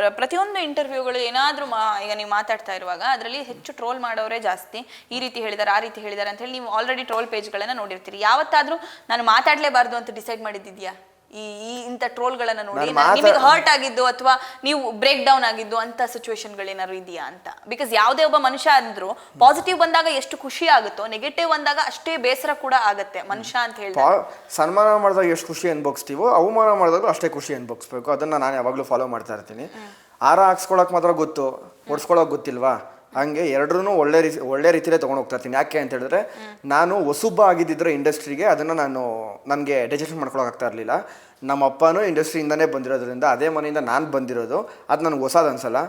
ಪ್ರ- ಪ್ರತಿಯೊಂದು ಇಂಟರ್ವ್ಯೂಗಳು ಏನಾದರೂ ಮಾ, ಈಗ ನೀವು ಮಾತಾಡ್ತಾ ಇರುವಾಗ ಅದರಲ್ಲಿ ಹೆಚ್ಚು ಟ್ರೋಲ್ ಮಾಡೋರೇ ಜಾಸ್ತಿ. ಈ ರೀತಿ ಹೇಳಿದ್ದಾರೆ ಆ ರೀತಿ ಹೇಳಿದ್ದಾರೆ ಅಂತ ಹೇಳಿ ನೀವು ಆಲ್ರೆಡಿ ಟ್ರೋಲ್ ಪೇಜ್ಗಳನ್ನು ನೋಡಿರ್ತೀರಿ. ಯಾವತ್ತಾದರೂ ನಾನು ಮಾತಾಡಲೇಬಾರ್ದು ಅಂತ ಡಿಸೈಡ್ ಮಾಡಿದ್ದಿದ್ಯಾ? ಈ ಈ ಇಂಥ ಟ್ರೋಲ್ಗಳನ್ನ ನೋಡಿ ನಿಮಗೆ ಹರ್ಟ್ ಆಗಿದ್ದು ಅಥವಾ ನೀವು ಬ್ರೇಕ್ ಡೌನ್ ಆಗಿದ್ದು ಅಂತ ಸಿಚುವೇಶನ್ಗಳೇನಾದ್ರು ಇದೆಯಾ ಅಂತ? ಬಿಕಾಸ್ ಯಾವುದೇ ಒಬ್ಬ ಮನುಷ್ಯ ಅಂದ್ರು ಪಾಸಿಟಿವ್ ಬಂದಾಗ ಎಷ್ಟು ಖುಷಿ ಆಗುತ್ತೋ ನೆಗೆಟಿವ್ ಬಂದಾಗ ಅಷ್ಟೇ ಬೇಸರ ಕೂಡ ಆಗುತ್ತೆ ಮನುಷ್ಯ ಅಂತ ಹೇಳಿ ಸನ್ಮಾನ ಮಾಡಿದಾಗ ಎಷ್ಟು ಖುಷಿ ಅನ್ಭೋಗಿಸ್ತೀವೋ ಅವಮಾನ ಮಾಡಿದಾಗ ಅಷ್ಟೇ ಖುಷಿ ಅನ್ಭೋಗಿಸ್ಬೇಕು. ಅದನ್ನ ನಾನು ಯಾವಾಗಲೂ ಫಾಲೋ ಮಾಡ್ತಾ ಇರ್ತೀನಿ. ಆರ ಹಾಕ್ಸ್ಕೊಳಕ್ ಮಾತ್ರ ಗೊತ್ತು ಹೊಡ್ಸ್ಕೊಳಕ್ ಗೊತ್ತಿಲ್ವಾ? ಹಂಗೆ ಎರಡರೂ ಒಳ್ಳೆ ರೀತಿ, ಒಳ್ಳೆ ರೀತಿಲೇ ತೊಗೊಂಡು ಹೋಗ್ತಾ ಇರ್ತೀನಿ. ಯಾಕೆ ಅಂತ ಹೇಳಿದ್ರೆ, ನಾನು ಒಸುಬ್ಬ ಆಗಿದ್ದಿದ್ರೆ ಇಂಡಸ್ಟ್ರಿಗೆ ಅದನ್ನು ನಾನು ನನಗೆ ಡೈಜೆಷನ್ ಮಾಡ್ಕೊಳಕ್ಕಾಗ್ತಾ ಇರಲಿಲ್ಲ. ನಮ್ಮ ಅಪ್ಪನೂ ಇಂಡಸ್ಟ್ರಿಯಿಂದನೇ ಬಂದಿರೋದ್ರಿಂದ ಅದೇ ಮನೆಯಿಂದ ನಾನು ಬಂದಿರೋದು. ಅದು ನನಗೆ ಹೊಸದು ಅನ್ಸಲ್ಲ.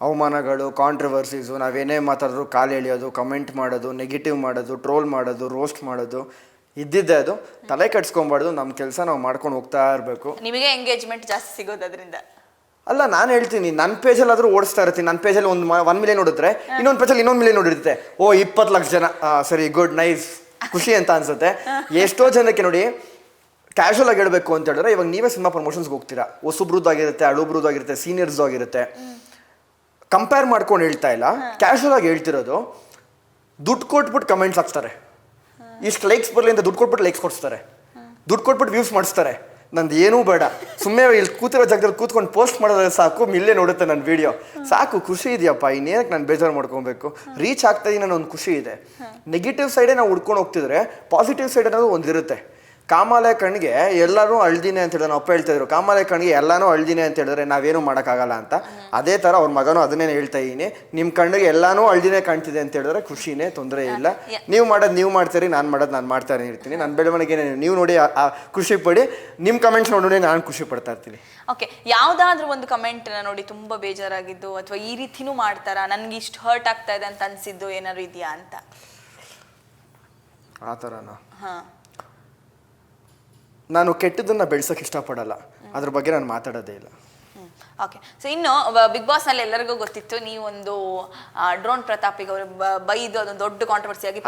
ಅವಮಾನಗಳು ಕಾಂಟ್ರವರ್ಸೀಸು ನಾವೇನೇ ಮಾತಾಡಿದ್ರು ಕಾಲು ಎಳೆಯೋದು ಕಮೆಂಟ್ ಮಾಡೋದು ನೆಗೆಟಿವ್ ಮಾಡೋದು ಟ್ರೋಲ್ ಮಾಡೋದು ರೋಸ್ಟ್ ಮಾಡೋದು, ಇದ್ದಿದ್ದೆ ಅದು. ತಲೆ ಕೆಡ್ಸ್ಕೊಬಾರ್ದು ನಮ್ಮ ಕೆಲಸ ನಾವು ಮಾಡ್ಕೊಂಡು ಹೋಗ್ತಾ ಇರಬೇಕು. ನಿಮಗೆ ಎಂಗೇಜ್ಮೆಂಟ್ ಜಾಸ್ತಿ ಸಿಗೋದು ಅದರಿಂದ. ಅಲ್ಲ ನಾನು ಹೇಳ್ತೀನಿ ನನ್ನ ಪೇಜಲ್ಲಾದರೂ ಓಡಿಸ್ತಾ ಇರ್ತೀನಿ. ನನ್ನ ಪೇಜಲ್ಲಿ ಒಂದು ಒನ್ ಮಿಲಿಯನ್ ನೋಡಿದ್ರೆ ಇನ್ನೊಂದು ಪೇಜಲ್ಲಿ ಇನ್ನೊಂದು ಮಿಲಿಯನ್ ನೋಡಿರುತ್ತೆ. ಓ ಇಪ್ಪತ್ತು ಲಕ್ಷ ಜನ ಸರಿ ಗುಡ್ ನೈಸ್ ಖುಷಿ ಅಂತ ಅನ್ಸುತ್ತೆ. ಎಷ್ಟೋ ಜನಕ್ಕೆ ನೋಡಿ ಕ್ಯಾಶುವಲ್ ಆಗಿ ಹೇಳಬೇಕು ಅಂತ ಹೇಳಿದ್ರೆ ಇವಾಗ ನೀವೇ ಸಿನಿಮಾ ಪ್ರಮೋಷನ್ಸ್ಗೆ ಹೋಗ್ತೀರಾ. ಹೊಸಬ್ರದ್ದಾಗಿರುತ್ತೆ ಅಳುಬ್ರದ್ದಾಗಿರುತ್ತೆ ಸೀನಿಯರ್ಸ್ ಆಗಿರುತ್ತೆ ಕಂಪೇರ್ ಮಾಡ್ಕೊಂಡು ಹೇಳ್ತಾ ಇಲ್ಲ. ಕ್ಯಾಶುವಲ್ ಆಗಿ ಹೇಳ್ತಿರೋದು ದುಡ್ಡು ಕೊಟ್ಬಿಟ್ಟು ಕಮೆಂಟ್ಸ್ ಹಾಕ್ತಾರೆ ಇಷ್ಟು ಲೈಕ್ಸ್ ಬರಲಿ ಅಂತ ದುಡ್ಡು ಕೊಟ್ಬಿಟ್ಟು ಲೈಕ್ಸ್ ಕೊಡಿಸ್ತಾರೆ. ದುಡ್ಡು ಕೊಟ್ಬಿಟ್ಟು ವ್ಯೂಸ್ ಮಾಡಿಸ್ತಾರೆ. ನಂದು ಏನೂ ಬೇಡ. ಸುಮ್ಮನೆ ಇಲ್ಲಿ ಕೂತಿರೋ ಜಾಗದಲ್ಲಿ ಕೂತ್ಕೊಂಡು ಪೋಸ್ಟ್ ಮಾಡೋದ್ರೆ ಸಾಕು ಇಲ್ಲೇ ನೋಡುತ್ತೆ ನನ್ನ ವಿಡಿಯೋ ಸಾಕು ಖುಷಿ ಇದೆಯಪ್ಪ ಇನ್ನೇನಕ್ಕೆ ನಾನು ಬೇಜಾರು ಮಾಡ್ಕೊಬೇಕು? ರೀಚ್ ಆಗ್ತಾ ಅನ್ನೋ ಒಂದು ಖುಷಿ ಇದೆ. ನೆಗೆಟಿವ್ ಸೈಡೇ ನಾವು ಹುಡ್ಕೊಂಡು ಹೋಗ್ತಿದ್ರೆ ಪಾಸಿಟಿವ್ ಸೈಡ್ ಅನ್ನೋದು ಒಂದಿರುತ್ತೆ. ಕಾಮಾಲೆ ಕಣ್ಣಿಗೆ ಎಲ್ಲರೂ ಅಳ್ದಿನೇ ಅಂತ ಹೇಳಿದ್ರೆ ಅಪ್ಪ ಹೇಳ್ತಾ ಇದ್ರು ಕಾಮಾಲಯ ಕಣ್ಣಿಗೆ ಎಲ್ಲಾನು ಅಳ್ದಿನೇ ಅಂತ ಹೇಳಿದ್ರೆ ನಾವೇನು ಮಾಡೋಕ್ಕಾಗಲ್ಲ ಅಂತ. ಅದೇ ಥರ ಅವ್ರ ಮಗನೂ ಅದನ್ನೇ ಹೇಳ್ತಾ ಇದ್ದೀನಿ ನಿಮ್ಮ ಕಣ್ಣಿಗೆ ಎಲ್ಲಾನು ಅಳ್ದಿನೇ ಕಾಣ್ತಿದೆ ಅಂತ ಹೇಳಿದ್ರೆ ಖುಷಿನೇ ತೊಂದರೆ ಇಲ್ಲ. ನೀವು ಮಾಡೋದು ನೀವು ಮಾಡ್ತೀರಿ ನಾನು ಮಾಡೋದು ನಾನು ಮಾಡ್ತಾನೆ ಇರ್ತೀನಿ. ನನ್ನ ಬೆಳವಣಿಗೆ ನೀವು ನೋಡಿ ಆ- ಆ ಖುಷಿ ಪಡಿ ನಿಮ್ಮ ಕಮೆಂಟ್ಸ್ ನೋಡಿ ನಾನು ಖುಷಿ ಪಡ್ತಾ ಇರ್ತೀನಿ. ಓಕೆ ಯಾವುದಾದ್ರೂ ಒಂದು ಕಮೆಂಟ್ ನೋಡಿ ತುಂಬ ಬೇಜಾರಾಗಿದ್ದು ಅಥವಾ ಈ ರೀತಿನೂ ಮಾಡ್ತಾರಾ? ನನಗೆ ಇಷ್ಟು ಹರ್ಟ್ ಆಗ್ತಾ ಇದೆ ಅಂತ ಅನಿಸಿದ್ದು ಏನಾದ್ರು ಇದೆಯಾ ಅಂತ? ಆ ಥರನಾ ಹಾ. ನಾನು ಕೆಟ್ಟದನ್ನು ಬೆಳೆಸೋಕೆ ಇಷ್ಟಪಡಲ್ಲ. ಅದ್ರ ಬಗ್ಗೆ ನಾನು ಮಾತಾಡೋದೇ ಇಲ್ಲ. ಓಕೆ ಸೊ ಇನ್ನು ಬಿಗ್ ಬಾಸ್ನಲ್ಲಿ ಎಲ್ಲರಿಗೂ ಗೊತ್ತಿತ್ತು ನೀವು ಒಂದು ಡ್ರೋನ್ ಪ್ರತಾಪಿಗೆ ಅವರು ಬೈದು ಅದೊಂದು ದೊಡ್ಡ ಕಾಂಟ್ರವರ್ಸಿ ಆಗಿ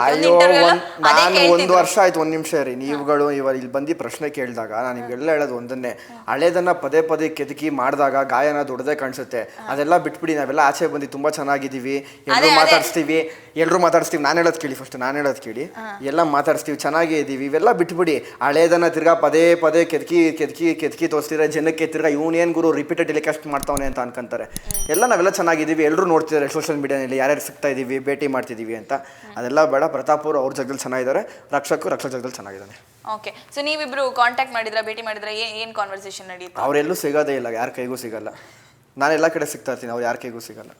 ನಾನು ಒಂದು ವರ್ಷ ಆಯ್ತು ಒಂದ್ ನಿಮಿಷ ರೀ ನೀವುಗಳು ಇವಾಗ ಇಲ್ಲಿ ಬಂದು ಪ್ರಶ್ನೆ ಕೇಳಿದಾಗ ನಾನು ನಿಮ್ಗೆಲ್ಲ ಹೇಳೋದು ಒಂದನ್ನೇ. ಹಳೇದನ್ನ ಪದೇ ಪದೇ ಕೆದಕಿ ಮಾಡಿದಾಗ ಗಾಯನ ದೊಡ್ಡದೇ ಕಾಣಿಸುತ್ತೆ. ಅದೆಲ್ಲ ಬಿಟ್ಬಿಡಿ ನಾವೆಲ್ಲ ಆಚೆ ಬಂದು ತುಂಬಾ ಚೆನ್ನಾಗಿದ್ದೀವಿ. ಎಲ್ಲರೂ. ಮಾತಾಡಿಸ್ತೀವಿ. ಎಲ್ಲರೂ ಮಾತಾಡಿಸ್ತೀವಿ. ನಾನು ಹೇಳೋದು ಕೇಳಿ ಫಸ್ಟ್ ನಾನು ಹೇಳೋದು ಕೇಳಿ. ಎಲ್ಲ ಮಾತಾಡಿಸ್ತೀವಿ ಚೆನ್ನಾಗೇ ಇದ್ದೀವಿ ಇವೆಲ್ಲ ಬಿಟ್ಬಿಡಿ. ಹಳೇದನ್ನ ತಿರ್ಗಾ ಪದೇ ಪದೇ ಕೆದಕಿ ಕೆದಕಿ ಕೆದಕಿ ತೋರಿಸ್ತಿದ್ರೆ ಜನಕ್ಕೆ ತಿರ್ಗಾ ಇವನೇನ್ ಗುರು ರಿಪೀಟೆಡ್ ಟೆಲಿಕಾಸ್ಟ್ ಮಾಡ್ತಾವನೆ ಅಂತ ಅನ್ಕೊಂತಾರೆ. ಎಲ್ಲ ನಾವೆಲ್ಲ ಚೆನ್ನಾಗಿದ್ದೀವಿ ಎಲ್ಲರೂ ನೋಡ್ತಿದ್ದಾರೆ ಸೋಷಿಯಲ್ ಮೀಡಿಯಾನಲ್ಲಿ ಯಾರ್ಯಾರು ಸಿಗ್ತಾ ಇದ್ದೀವಿ ಭೇಟಿ ಮಾಡ್ತಿದ್ದೀವಿ ಅಂತ. ಅದೆಲ್ಲ ಬೇಡ ಪ್ರತಾಪ್ ಅವರು ಅವ್ರ ಜಗದಲ್ಲಿ ಚೆನ್ನಾಗಿದ್ದಾರೆ ರಕ್ಷಕು ರಕ್ಷಕ ಜಗದಲ್ಲಿ ಚೆನ್ನಾಗಿದ್ದಾನೆ ಓಕೆ ಸೊ ನೀವಿಬ್ರು ಕಾಂಟ್ಯಾಕ್ಟ್ ಮಾಡಿದ್ರ ಭೇಟಿ ಮಾಡಿದ್ರ ಏನು ಏನ್ ಕಾನ್ವರ್ಸೇಷನ್ ನಡೆಯುತ್ತೆ ಅವರೆಲ್ಲೂ ಸಿಗೋದೇ ಇಲ್ಲ ಯಾರ ಕೈಗೂ ಸಿಗಲ್ಲ. ನಾನು ಎಲ್ಲ ಕಡೆ ಸಿಗ್ತಾ ಇರ್ತೀನಿ ಅವ್ರು ಯಾರ ಕೈಗೂ ಸಿಗಲ್ಲ.